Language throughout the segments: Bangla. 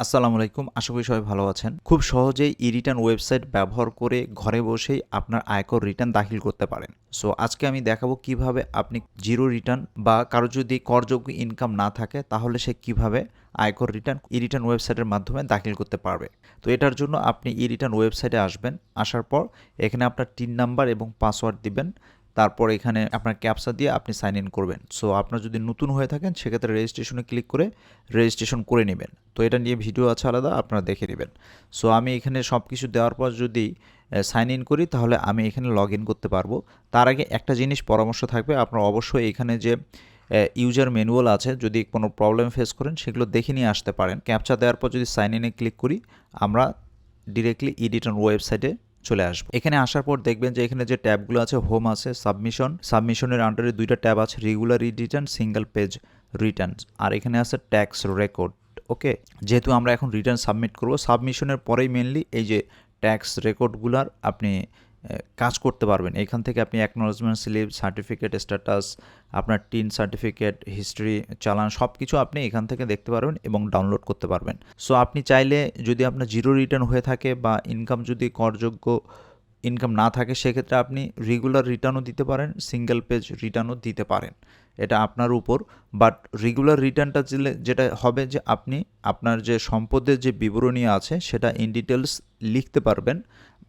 আসসালামু আলাইকুম, আশা করি সবাই ভালো আছেন। খুব সহজেই ই রিটার্ন ওয়েবসাইট ব্যবহার করে ঘরে বসেই আপনার আয়কর রিটার্ন দাখিল করতে পারেন। সো, আজকে আমি দেখাবো কীভাবে আপনি জিরো রিটার্ন বা কারও যদি করযোগ্য ইনকাম না থাকে, তাহলে সে কীভাবে আয়কর রিটার্ন ই রিটার্ন ওয়েবসাইটের মাধ্যমে দাখিল করতে পারবে। তো, এটার জন্য আপনি ই রিটার্ন ওয়েবসাইটে আসবেন, আসার পর এখানে আপনার টিন নাম্বার এবং পাসওয়ার্ড দিবেন। তারপর এখানে আপনার ক্যাপসা দিয়ে আপনি সাইন ইন করবেন। সো আপনার যদি নতুন হয়ে থাকেন, সেক্ষেত্রে রেজিস্ট্রেশনে ক্লিক করে রেজিস্ট্রেশন করে নেবেন। তো, এটা নিয়ে ভিডিও আছে আলাদা, আপনারা দেখে নেবেন। সো আমি এখানে সব কিছু দেওয়ার পর যদি সাইন ইন করি, তাহলে আমি এখানে লগ ইন করতে পারব। তার আগে একটা জিনিস পরামর্শ থাকবে, আপনার অবশ্যই এখানে যে ইউজার ম্যানুয়াল আছে, যদি কোনো প্রবলেম ফেস করেন, সেগুলো দেখে নিয়ে আসতে পারেন। ক্যাপচা দেওয়ার পর যদি সাইন ইনে ক্লিক করি, আমরা ডিরেক্টলি ইডিটন ওয়েবসাইটে চলে আসব। এখানে আসার পর দেখবেন যে এখানে যে ট্যাবগুলো আছে হোম আছে সাবমিশন সাবমিশনের আন্ডারে দুইটা ট্যাব আছে regular return single page return আর এখানে আছে ট্যাক্স রেকর্ড ওকে যেহেতু আমরা এখন রিটার্ন সাবমিট করব সাবমিশনের পরেই মেনলি এই যে ট্যাক্স রেকর্ডগুলার আপনি কাজ করতে পারবেন। এখান থেকে আপনি অ্যাকনোলজমেন্ট স্লিপ সার্টিফিকেট স্ট্যাটাস আপনার টিন সার্টিফিকেট হিস্ট্রি চালান সব কিছু আপনি এখান থেকে দেখতে পারবেন এবং ডাউনলোড করতে পারবেন। সো আপনি চাইলে যদি আপনার জিরো রিটার্ন হয়ে থাকে বা ইনকাম যদি করযোগ্য ইনকাম না থাকে, সেক্ষেত্রে আপনি রেগুলার রিটার্নও দিতে পারেন সিঙ্গেল পেজ রিটার্নও দিতে পারেন। এটা আপনার উপর। বাট রেগুলার রিটার্নটা দিলে যেটা হবে যে আপনি আপনার যে সম্পদের যে বিবরণী আছে, সেটা ইন ডিটেলস লিখতে পারবেন।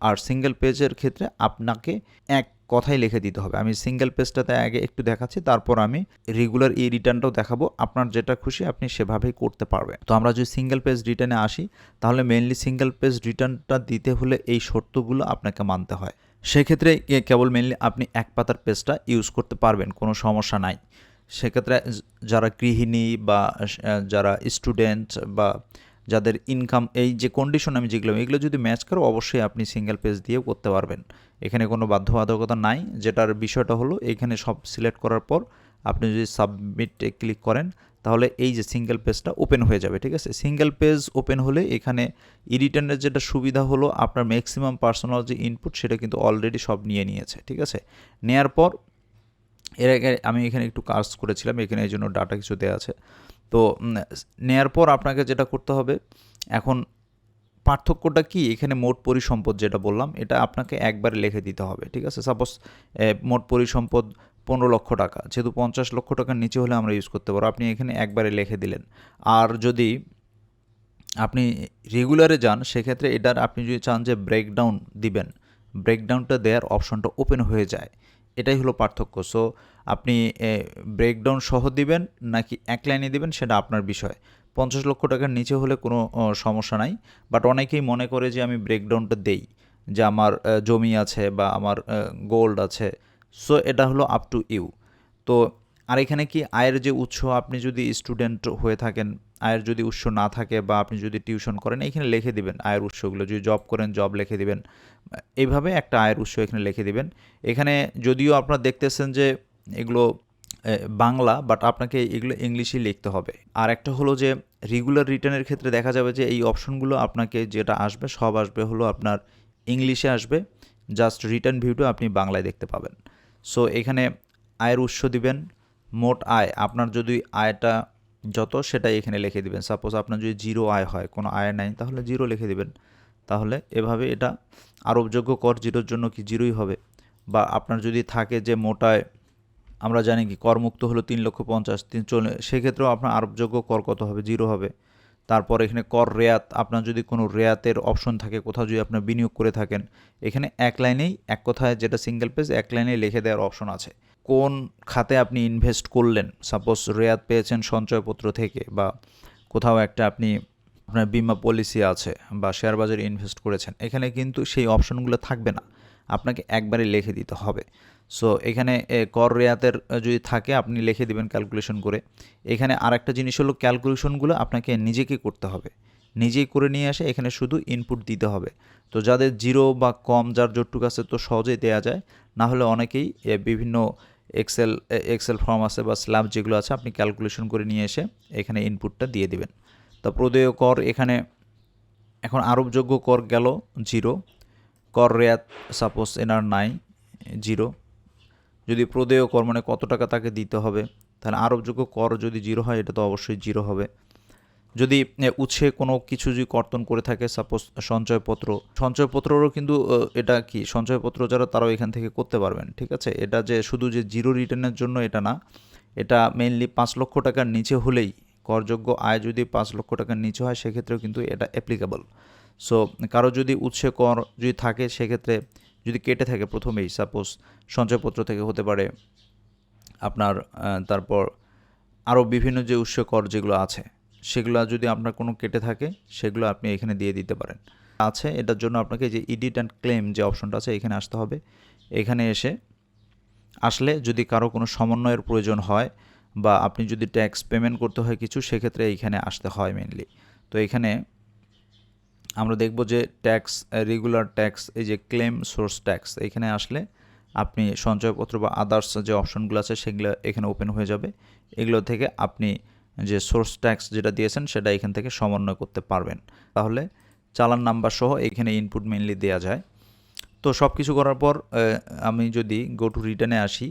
আর সিঙ্গেল পেজের ক্ষেত্রে আপনাকে এক কথাই লিখে দিতে হবে। আমি সিঙ্গেল পেজটাতে আগে একটু দেখাচ্ছি, তারপর আমি রেগুলার এই রিটার্নটাও দেখাবো। আপনার যেটা খুশি আপনি সেভাবেই করতে পারবেন। তো আমরা যদি সিঙ্গেল পেজ রিটার্নে আসি, তাহলে মেনলি সিঙ্গেল পেজ রিটার্নটা দিতে হলে এই শর্তগুলো আপনাকে মানতে হয়। সেক্ষেত্রে কেবল মেনলি আপনি এক পাতার পেজটা ইউজ করতে পারবেন, কোনো সমস্যা নাই। সেক্ষেত্রে যারা গৃহিণী বা যারা স্টুডেন্ট বা যাদের ইনকাম এই যে কন্ডিশন আমি যেগুলো এগুলো যদি ম্যাচ করো, অবশ্যই আপনি সিঙ্গেল পেজ দিয়েও করতে পারবেন। এখানে কোনো বাধ্যবাধকতা নাই। যেটার বিষয়টা হলো, এখানে সব সিলেক্ট করার পর আপনি যদি সাবমিটে ক্লিক করেন, তাহলে এই যে সিঙ্গেল পেজটা ওপেন হয়ে যাবে, ঠিক আছে? সিঙ্গেল পেজ ওপেন হলে এখানে ইডিটারের যেটা সুবিধা হলো, আপনার ম্যাক্সিমাম পার্সোনাল যে ইনপুট সেটা কিন্তু অলরেডি সব নিয়ে নিয়েছে, ঠিক আছে? নেয়ার পর, এর আগে আমি এখানে একটু কাজ করেছিলাম, এখানে এই জন্য ডাটা কিছু দেওয়া আছে। তো নেয়ার পর আপনাকে যেটা করতে হবে, এখন পার্থক্যটা কি? এখানে মোট পরিসম্পদ যেটা বললাম, এটা আপনাকে একবারে লিখে দিতে হবে, ঠিক আছে? সাপোজ মোট পরিসম্পদ পনেরো লক্ষ টাকা, যেহেতু পঞ্চাশ লক্ষ টাকার নিচে হলে আমরা ইউজ করতে পারব। আপনি এখানে একবারে লিখে দিলেন। আর যদি আপনি রেগুলারে যান, সেক্ষেত্রে এটার আপনি যদি চান যে ব্রেকডাউন দিবেন ব্রেকডাউনটা দেওয়ার অপশনটা ওপেন হয়ে যায়। এটাই হলো পার্থক্য। সো আপনি ব্রেকডাউন সহ দিবেন নাকি এক লাইনে দিবেন সেটা আপনার বিষয়। পঞ্চাশ লক্ষ টাকার নিচে হলে কোনো সমস্যা নাই। বাট অনেকেই মনে করে যে আমি ব্রেকডাউনটা দেই, যে আমার জমি আছে বা আমার গোল্ড আছে। সো এটা হলো আপ টু ইউ তো, আর এখানে কি আয়ের যে উৎস, আপনি যদি স্টুডেন্ট হয়ে থাকেন, আয়ের যদি উৎস না থাকে বা আপনি যদি টিউশন করেন, এখানে লিখে দিবেন আয়ের উৎসগুলো। যদি জব করেন জব লিখে দিবেন। এইভাবে একটা আয়ের উৎস এখানে লিখে দিবেন। এখানে যদিও আপনারা দেখতেছেন যে এগুলো বাংলা বাট আপনাকে এগুলো ইংলিশেই লিখতে হবে। আর একটা হলো যে রেগুলার রিটার্নের ক্ষেত্রে দেখা যাবে যে এই অপশনগুলো আপনাকে যেটা আসবে, সব আসবে হলো আপনার ইংলিশে আসবে। জাস্ট রিটার্ন ভিউটা আপনি বাংলায় দেখতে পাবেন। সো এখানে আয়ের উৎস দিবেন, মোট আয়। আপনার যদি আয়টা যত, সেটাই এখানে লিখে দিবেন। সাপোজ আপনার যদি জিরো আয় হয়, কোনো আয় নাই, তাহলে জিরো লিখে দিবেন। তাহলে এভাবে এটা আরোপযোগ্য কর জিরোর জন্য কি জিরোই হবে? বা আপনার যদি থাকে যে মোটায় আমরা জানি কি করমুক্ত হলো তিন লক্ষ পঞ্চাশ, তিন চলে সেক্ষেত্রেও আপনার আরোপযোগ্য কর কত হবে? জিরো হবে। তারপর এখানে কর রেয়াত, আপনার যদি কোনো রেয়াতের অপশন থাকে, কোথাও যদি আপনার বিনিয়োগ করে থাকেন, এখানে এক লাইনেই, এক কথায় যেটা সিঙ্গেল পেজ এক লাইনেই লিখে দেওয়ার অপশন আছে। কোন খাতে আপনি ইনভেস্ট করলেন? সাপোজ রেয়াত পেয়েছেন সঞ্চয়পত্র থেকে বা কোথাও একটা আপনি আপনার বিমা পলিসি আছে বা শেয়ার বাজারে ইনভেস্ট করেছেন, এখানে কিন্তু সেই অপশনগুলো থাকবে না। আপনাকে একবারে লিখে দিতে হবে। সো এখানে কর রেয়াতের যদি থাকে, আপনি লিখে দিবেন ক্যালকুলেশন করে। এখানে আরেকটা জিনিস হলো ক্যালকুলেশনগুলো আপনাকে নিজেকে করতে হবে। নিজেই করে নিয়ে আসে এখানে শুধু ইনপুট দিতে হবে। তো যাদের জিরো বা কম, যার জটটুক আছে তো সহজেই দেওয়া যায়। না হলে অনেকেই বিভিন্ন এক্সেল এক্সেল ফর্ম আছে বা স্ল্যাব যেগুলো আছে, আপনি ক্যালকুলেশন করে নিয়ে এসে এখানে ইনপুটটা দিয়ে দিবেন। তা প্রদেয় কর এখানে এখন আরোপযোগ্য কর গেল জিরো। কর রেয়াত সাপোজ এনার নাই, জিরো। যদি প্রদেয় কর মানে কত টাকা তাকে দিতে হবে? তাহলে আরোপযোগ্য কর যদি জিরো হয়, এটা তো অবশ্যই জিরো হবে। যদি উচ্ছে কোনো কিছু যদি কর্তন করে থাকে, সাপোজ সঞ্চয়পত্র, সঞ্চয়পত্ররও কিন্তু এটা কি? সঞ্চয়পত্র যারা, তারাও এখান থেকে করতে পারবেন, ঠিক আছে? এটা যে শুধু যে জিরো রিটার্নের জন্য এটা না, এটা মেইনলি পাঁচ লক্ষ টাকার নিচে হলেই করযোগ্য আয় যদি পাঁচ লক্ষ টাকার নিচে হয়, সেক্ষেত্রেও কিন্তু এটা অ্যাপ্লিকেবল সো কারও যদি উৎসে কর যদি থাকে, সেক্ষেত্রে যদি কেটে থাকে প্রথমেই সাপোজ সঞ্চয়পত্র থেকে হতে পারে আপনার তারপর আরও বিভিন্ন যে উৎস কর যেগুলো আছে, সেগুলো যদি আপনার কোনো কেটে থাকে, সেগুলো আপনি এখানে দিয়ে দিতে পারেন। আছে, এটার জন্য আপনাকে যে ইডিট অ্যান্ড ক্লেম যে অপশনটা আছে, এখানে আসতে হবে। এখানে এসে আসলে যদি কারও কোনো সমন্বয়ের প্রয়োজন হয় বা আপনি যদি ট্যাক্স পেমেন্ট করতে হয় কিছু, সেক্ষেত্রে এইখানে আসতে হয় মেনলি তো এখানে আমরা দেখব যে ট্যাক্স রেগুলার ট্যাক্স এই যে ক্লেম সোর্স ট্যাক্স এখানে আসলে আপনি সঞ্চয়পত্র বা আদার্স যে অপশনগুলো আছে, সেগুলো এখানে ওপেন হয়ে যাবে। এগুলো থেকে আপনি যে সোর্স ট্যাক্স যেটা দিয়েছেন, সেটা এখান থেকে সমন্বয় করতে পারবেন। তাহলে চালান নাম্বার সহ এখানে ইনপুট মেনলি দেওয়া যায়। তো সব কিছু করার পর আমি যদি গো টু রিটার্নে আসি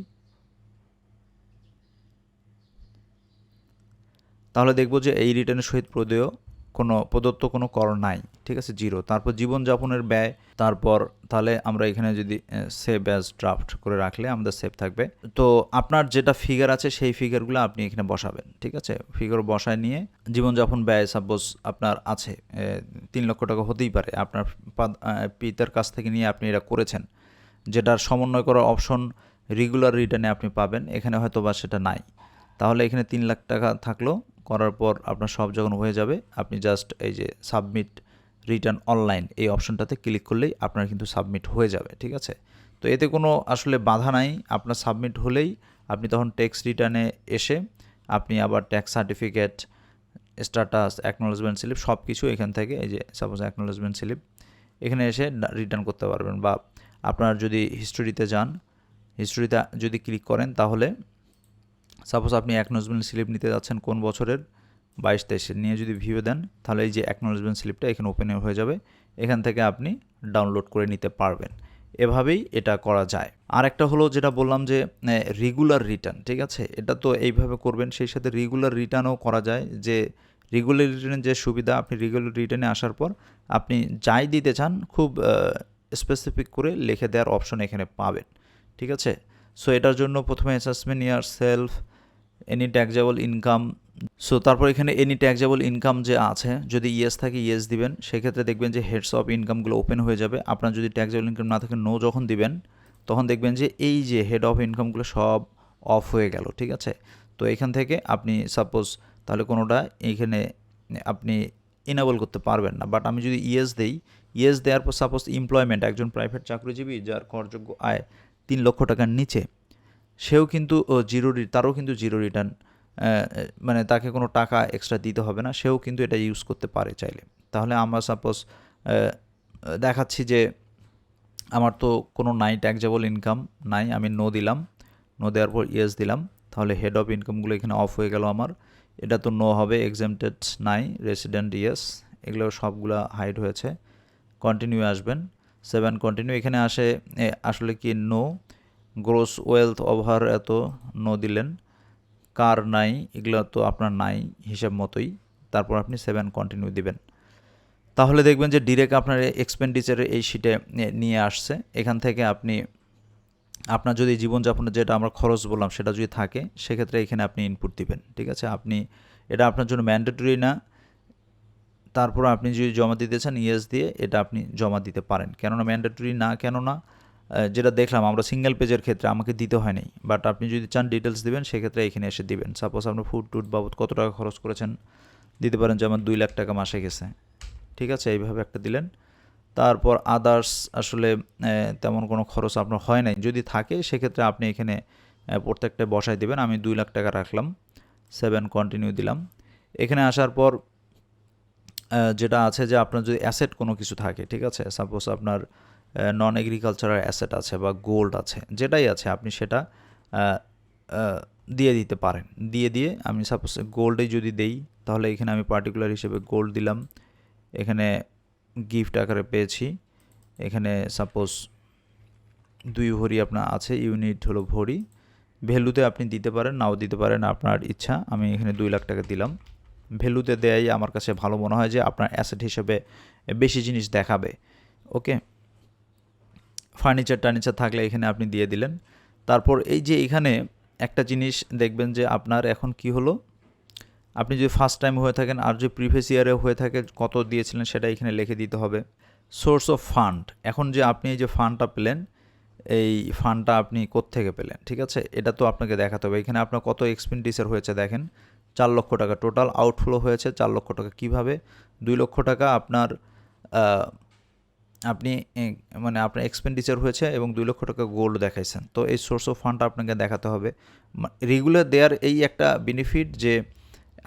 তাহলে দেখব যে এই রিটার্নের সহিত প্রদেয় কোনো, প্রদত্ত কোনো কর নাই, ঠিক আছে? জিরো তারপর জীবনযাপনের ব্যয়, তারপর তাহলে আমরা এখানে যদি সেভ অ্যাজ ড্রাফট করে রাখলে আমাদের সেভ থাকবে। তো আপনার যেটা ফিগার আছে সেই ফিগারগুলো আপনি এখানে বসাবেন, ঠিক আছে? ফিগার বসায় নিয়ে জীবনযাপন ব্যয় সাপোজ আপনার আছে তিন লক্ষ টাকা হতেই পারে। আপনার পিতার কাছ থেকে নিয়ে আপনি এটা করেছেন, যেটার সমন্বয় করার অপশন রেগুলার রিটার্নে আপনি পাবেন, এখানে হয়তো বা সেটা নাই। তাহলে এখানে তিন লাখ টাকা থাকল করার পর আপনার সব যখন হয়ে যাবে, আপনি জাস্ট এই যে সাবমিট রিটার্ন অনলাইন এই অপশনটাতে ক্লিক করলেই আপনার কিন্তু সাবমিট হয়ে যাবে, ঠিক আছে? তো এতে কোনো আসলে বাধা নাই, আপনার সাবমিট হলেই আপনি তখন ট্যাক্স রিটার্নে এসে আপনি আবার tax certificate status acknowledgement slip সব কিছু এখান থেকে, এই যে সাপোজ অ্যাকনোলেজমেন্ট স্লিপ এখানে এসে রিটার্ন করতে পারবেন বা আপনার যদি হিস্টোরিতে যান হিস্টোরিতে যদি ক্লিক করেন তাহলে সাপোজ আপনি অ্যাকনোলেজমেন্ট স্লিপ নিতে যাচ্ছেন কোন বছরের? বাইশ তেইশের নিয়ে যদি ভিউ দেন, তাহলে এই যে অ্যাকনোলেজমেন্ট স্লিপটা এখানে ওপেন হয়ে যাবে। এখান থেকে আপনি ডাউনলোড করে নিতে পারবেন। এভাবেই এটা করা যায়। আর একটা হলো যেটা বললাম যে রেগুলার রিটার্ন ঠিক আছে? এটা তো এইভাবে করবেন, সেই সাথে রেগুলার রিটার্নও করা যায় যে রেগুলার রিটার্নের যে সুবিধা, আপনি রেগুলার রিটার্নে আসার পর আপনি যাই দিতে চান, খুব স্পেসিফিক করে লিখে দেওয়ার অপশন এখানে পাবেন, ঠিক আছে? সো এটার জন্য প্রথমে assessment year self any taxable income so তারপর এখানে এনি ট্যাক্সেবল ইনকাম যে আছে, যদি ইয়েস থাকে ইয়েস দিবেন, সেক্ষেত্রে দেখবেন যে হেডস অফ ইনকামগুলো ওপেন হয়ে যাবে। আপনার যদি ট্যাক্সেবল ইনকাম না থাকে নো যখন দিবেন, তখন দেখবেন যে এই যে হেড অফ ইনকামগুলো সব অফ হয়ে গেল, ঠিক আছে? তো এখান থেকে আপনি সাপোজ তাহলে কোনোটা এইখানে আপনি ইনেবল করতে পারবেন না। বাট আমি যদি ইয়েস দেই ইয়েস দেওয়ার পর সাপোজ এমপ্লয়মেন্ট একজন প্রাইভেট চাকরিজীবী যার করযোগ্য আয় তিন লক্ষ টাকার নিচে সেও কিন্তু জিরো তারও কিন্তু জিরো রিটার্ন মানে তাকে কোনো টাকা এক্সট্রা দিতে হবে না, সেও কিন্তু এটা ইউজ করতে পারে চাইলে। তাহলে আমরা সাপোজ দেখাচ্ছি যে আমার তো কোনো নাই ট্যাক্সেবল ইনকাম নাই, আমি নো দিলাম নো দেওয়ার পর ইয়েস দিলাম, তাহলে হেড অফ ইনকামগুলো এখানে অফ হয়ে গেল আমার। এটা তো নো হবে এক্সামটেড নাই রেসিডেন্ট ইয়েস এগুলো সবগুলো হাইড হয়েছে। কন্টিনিউ আসবেন সেভেন কন্টিনিউ এখানে আসে আসলে কি নো গ্রোস ওয়েলথ ওভার এত নো দিলেন। কার নাই, এগুলো তো আপনার নাই হিসাব মতোই। তারপর আপনি সেভেন কন্টিনিউ দিবেন। তাহলে দেখবেন যে ডিরেক্ট আপনার এক্সপেন্ডিচারের এই শিটে নিয়ে আসছে। এখান থেকে আপনি, আপনার যদি জীবনযাপনের যেটা আমরা খরচ বললাম সেটা যদি থাকে, সেক্ষেত্রে এখানে আপনি ইনপুট দিবেন, ঠিক আছে? আপনি, এটা আপনার জন্য ম্যান্ডেটরি না। তারপর আপনি যদি জমা দিতে চান ইয়েস দিয়ে এটা আপনি জমা দিতে পারেন। কেননা ম্যান্ডেটরি না, কেননা যেটা দেখলাম, আমরা সিঙ্গেল পেজের ক্ষেত্রে আমাকে দিতে হয় হয়নি বাট আপনি যদি চান ডিটেলস দিবেন, সেক্ষেত্রে এখানে এসে দিবেন। সাপোজ আপনি ফুড টুড বাবদ কত টাকা খরচ করেছেন, দিতে পারেন যেমন দুই লাখ টাকা মাসে গেছে। ঠিক আছে, এইভাবে একটা দিলেন। তারপর আদার্স আসলে তেমন কোনো খরচ আপনার হয় নাই। যদি থাকে, সেক্ষেত্রে আপনি এখানে প্রত্যেকটা বসায় দিবেন। আমি দুই লাখ টাকা রাখলাম সেভেন কন্টিনিউ দিলাম। এখানে আসার পর যেটা আছে যে আপনার যদি অ্যাসেট কোনো কিছু থাকে, ঠিক আছে সাপোজ আপনার নন এগ্রিকালচারাল অ্যাসেট আছে বা গোল্ড আছে, যেটাই আছে, আপনি সেটা দিয়ে দিতে পারেন। দিয়ে দিয়ে আমি সাপোজ গোল্ডে যদি দেই, তাহলে এখানে আমি পার্টিকুলার হিসেবে গোল্ড দিলাম। এখানে গিফট আকারে পেয়েছি। এখানে সাপোজ দুই ভরি আপনার আছে ইউনিট হলো ভরি। ভ্যালুতে আপনি দিতে পারেন, নাও দিতে পারেন, আপনার ইচ্ছা, আমি এখানে দুই লাখ টাকা দিলাম। ভ্যালুতে দেয়াই আমার কাছে ভালো মনে হয় যে আপনার অ্যাসেট হিসেবে বেশি জিনিস দেখাবে। ওকে ফার্নিচার টার্নিচার থাকলে এখানে আপনি দিয়ে দিলেন। তারপর এই যে এখানে একটা জিনিস দেখবেন যে আপনার এখন কি হলো? আপনি যদি ফার্স্ট টাইম হয়ে থাকেন আর যদি প্রিভিয়াস ইয়ারে হয়ে থাকে কত দিয়েছিলেন সেটা এখানে লিখে দিতে হবে। সোর্স অফ ফান্ড এখন যে আপনি এই যে ফান্ডটা পেলেন, এই ফান্ডটা আপনি কোত্থেকে পেলেন, ঠিক আছে? এটা তো আপনাকে দেখাতে হবে। এখানে আপনার কত এক্সপেন্ডিচার হয়েছে দেখেন। চার লক্ষ টাকা টোটাল আউটফ্লো হয়েছে চার লক্ষ টাকা। কীভাবে? দুই লক্ষ টাকা আপনার আপনি মানে আপনার এক্সপেন্ডিচার হয়েছে এবং দুই লক্ষ টাকা গোল্ড দেখাইছেন। তো এই সোর্স অফ ফান্ডটা আপনাকে দেখাতে হবে। রেগুলার দেয়ার এই একটা বেনিফিট যে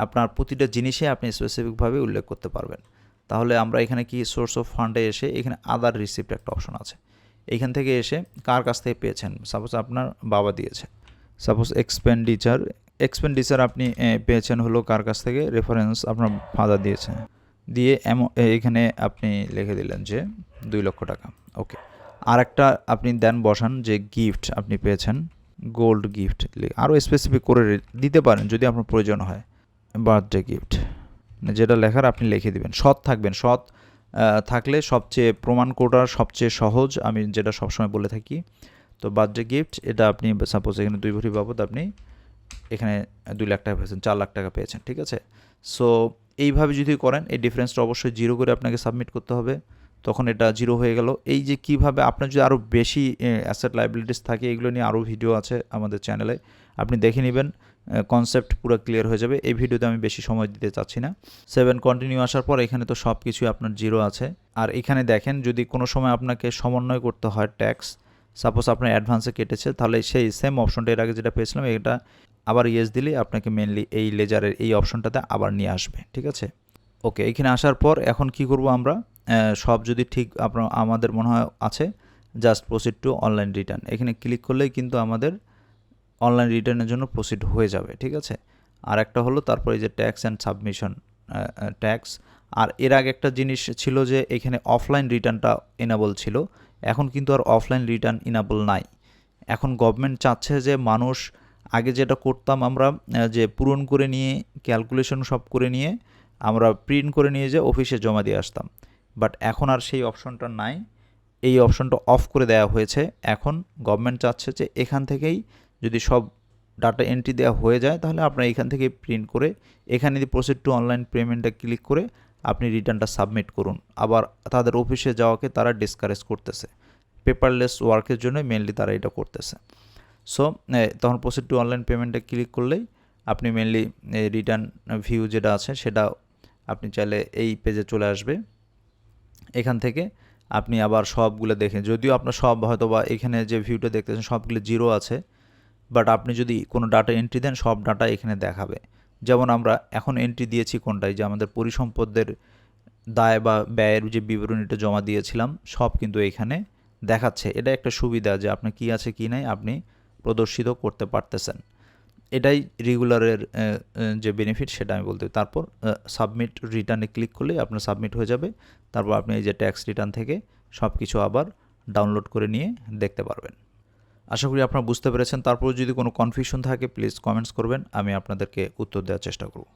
আপনার প্রতিটা জিনিসে আপনি স্পেসিফিকভাবে উল্লেখ করতে পারবেন। তাহলে আমরা এখানে কি সোর্স অফ ফান্ডে এসে এখানে আদার রিসিপ্ট একটা অপশন আছে। এইখান থেকে এসে কার কাছ থেকে পেয়েছেন? সাপোজ আপনার বাবা দিয়েছে। সাপোজ এক্সপেন্ডিচার এক্সপেন্ডিচার আপনি পেয়েছেন হলো কার কাছ থেকে? রেফারেন্স আপনার ফাদার দিয়েছে। দিয়ে এখানে আপনি লিখে দিলেন যে দুই লক্ষ টাকা। ওকে। আর একটা আপনি দেন বসান যে গিফট আপনি পেয়েছেন গোল্ড গিফট আরও স্পেসিফিক করে দিতে পারেন যদি আপনার প্রয়োজন হয়। বার্থডে গিফট যেটা লেখার আপনি লিখে দিবেন। সৎ থাকবেন। সৎ থাকলে সবচেয়ে প্রমাণ করার সবচেয়ে সহজ। আমি যেটা সবসময় বলে থাকি। তো বার্থডে গিফট এটা আপনি সাপোজ এখানে দুই ভরি বাবদ আপনি এখানে দুই লাখ টাকা পেয়েছেন, চার লাখ টাকা পেয়েছেন, ঠিক আছে? সো এইভাবে যদি করেন, এই ডিফারেন্সটা অবশ্যই জিরো করে আপনাকে সাবমিট করতে হবে। তখন এটা জিরো হয়ে গেল। এই যে কীভাবে আপনার যদি আরও বেশি অ্যাসেট লাইবিলিটিস থাকে, এগুলো নিয়ে আরও ভিডিও আছে আমাদের চ্যানেলে আপনি দেখে নেবেন কনসেপ্ট পুরো ক্লিয়ার হয়ে যাবে। এই ভিডিওতে আমি বেশি সময় দিতে চাচ্ছি না। সেভেন কন্টিনিউ আসার পর এখানে তো সব কিছুই আপনার জিরো আছে। আর এখানে দেখেন, যদি কোনো সময় আপনাকে সমন্বয় করতে হয় ট্যাক্স সাপোজ আপনার অ্যাডভান্সে কেটেছে, তাহলে সেই সেম অপশনটা এর আগে যেটা পেয়েছিলাম, এটা আবার ইয়েস দিলেই আপনাকে মেনলি এই লেজারের এই অপশনটাতে আবার নিয়ে আসবে, ঠিক আছে? ওকে এখানে আসার পর এখন কি করব আমরা? সব যদি ঠিক আপনার, আমাদের মনে হয় আছে just proceed to online return এখানে ক্লিক করলেই কিন্তু আমাদের অনলাইন রিটার্নের জন্য প্রসিড হয়ে যাবে, ঠিক আছে? আর একটা হলো তারপরে এই যে ট্যাক্স অ্যান্ড সাবমিশন ট্যাক্স আর এর আগে একটা জিনিস ছিল যে এখানে অফলাইন রিটার্নটা এনাবল ছিল, এখন কিন্তু আর অফলাইন রিটার্ন ইনাবল নাই। এখন গভর্নমেন্ট চাচ্ছে যে মানুষ আগে যেটা করতাম আমরা যে পূরণ করে নিয়ে ক্যালকুলেশন সব করে নিয়ে আমরা প্রিন্ট করে নিয়ে যে অফিসে জমা দিয়ে আসতাম। বাট এখন আর সেই অপশনটা নাই। এই অপশনটা অফ করে দেওয়া হয়েছে। এখন গভর্নমেন্ট চাচ্ছে যে এখান থেকেই যদি সব ডাটা এন্ট্রি দেওয়া হয়ে যায়, তাহলে আপনার এখান থেকে প্রিন্ট করে, এখানে যদি প্রসিড টু অনলাইন পেমেন্টে ক্লিক করে আপনি রিটার্নটা সাবমিট করুন। আবার তাদের অফিসে যাওয়াকে তারা ডিসকারেজ করতেছে। পেপারলেস ওয়ার্কের জন্য মেনলি তারা এটা করতেছে। সো তখন প্রসিড টু অনলাইন পেমেন্টে ক্লিক করলেই আপনি মেনলি রিটার্ন ভিউ যেটা আছে সেটা আপনি চাইলে এই পেজে চলে আসবে। এখান থেকে আপনি আবার সবগুলো দেখেন যদিও আপনার সব হয়তো বা এখানে যে ভিউটা দেখতেছেন সবগুলো জিরো আছে বাট আপনি যদি কোনো ডাটা এন্ট্রি দেন, সব ডাটা এখানে দেখাবে। যেমন আমরা এখন এন্ট্রি দিয়েছি কোনটাই যে আমাদের পরিসম্পদের দায় বা ব্যয়ের যে বিবরণীটা জমা দিয়েছিলাম, সব কিন্তু এখানে দেখাচ্ছে। এটা একটা সুবিধা যে আপনার কি আছে, কি নাই, আপনি প্রদর্শিত করতে পারতেছেন। এটাই রেগুলারের যে বেনিফিট সেটা আমি বলতে তারপর সাবমিট রিটার্নে ক্লিক করলে আপনার সাবমিট হয়ে যাবে। তারপর আপনি এই যে ট্যাক্স রিটার্ন থেকে সব কিছু আবার ডাউনলোড করে নিয়ে দেখতে পারবেন। আশা করি আপনারা বুঝতে পেরেছেন। তারপর যদি কোনো কনফিউশন থাকে প্লিজ কমেন্টস করবেন। আমি আপনাদেরকে উত্তর দেওয়ার চেষ্টা করব।